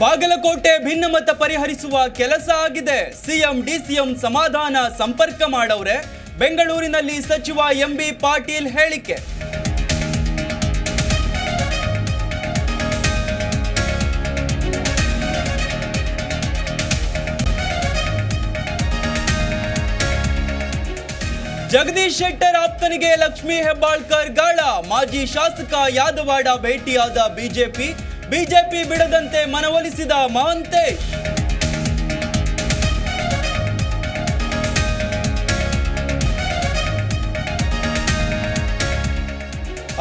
ಬಾಗಲಕೋಟೆ ಭಿನ್ನಮತ ಪರಿಹರಿಸುವ ಕೆಲಸ ಆಗಿದೆ. ಸಿಎಂ, ಡಿಸಿಎಂ ಸಮಾಧಾನ ಸಂಪರ್ಕ ಮಾಡವ್ರೆ ಬೆಂಗಳೂರಿನಲ್ಲಿ ಸಚಿವ ಎಂಬಿ ಪಾಟೀಲ್ ಹೇಳಿಕೆ. ಜಗದೀಶ್ ಶೆಟ್ಟರ್ ಆಪ್ತನಿಗೆ ಲಕ್ಷ್ಮೀ ಹೆಬ್ಬಾಳ್ಕರ್ ಗಾಳ. ಮಾಜಿ ಶಾಸಕ ಯಾದವಾಡ ಭೇಟಿಯಾದ ಬಿಜೆಪಿ. ಬಿಜೆಪಿ ಬಿಡದಂತೆ ಮನವೊಲಿಸಿದ ಮಹಂತೇಶ್.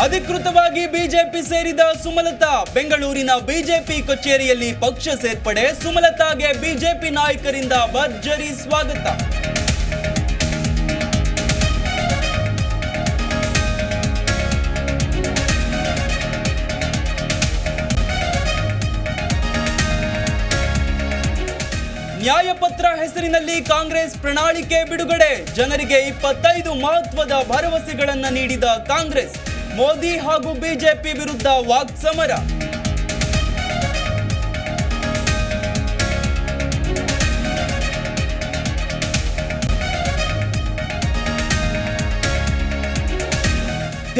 ಅಧಿಕೃತವಾಗಿ ಬಿಜೆಪಿ ಸೇರಿದ ಸುಮಲತಾ, ಬೆಂಗಳೂರಿನ ಬಿಜೆಪಿ ಕಚೇರಿಯಲ್ಲಿ ಪಕ್ಷ ಸೇರ್ಪಡೆ, ಸುಮಲತಾಗೆ ಬಿಜೆಪಿ ನಾಯಕರಿಂದ ಭರ್ಜರಿ ಸ್ವಾಗತ. ನ್ಯಾಯಪತ್ರ ಹೆಸರಿನಲ್ಲಿ ಕಾಂಗ್ರೆಸ್ ಪ್ರಣಾಳಿಕೆ ಬಿಡುಗಡೆ. ಜನರಿಗೆ ಇಪ್ಪತ್ತೈದು ಮಹತ್ವದ ಭರವಸೆಗಳನ್ನು ನೀಡಿದ ಕಾಂಗ್ರೆಸ್. ಮೋದಿ ಹಾಗೂ ಬಿಜೆಪಿ ವಿರುದ್ಧ ವಾಕ್ಸಮರ.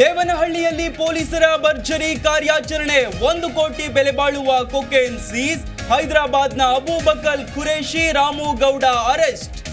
ದೇವನಹಳ್ಳಿಯಲ್ಲಿ ಪೊಲೀಸರ ಭರ್ಜರಿ ಕಾರ್ಯಾಚರಣೆ. ಒಂದು ಕೋಟಿ ಬೆಲೆ ಬಾಳುವ ಕೊಕೇನ್ ಸೀಸ್. ಹೈದರಾಬಾದ್ನ ಅಬೂಬಕಲ್ ಖುರೇಶಿ ರಾಮು ಗೌಡ ಅರೆಸ್ಟ್.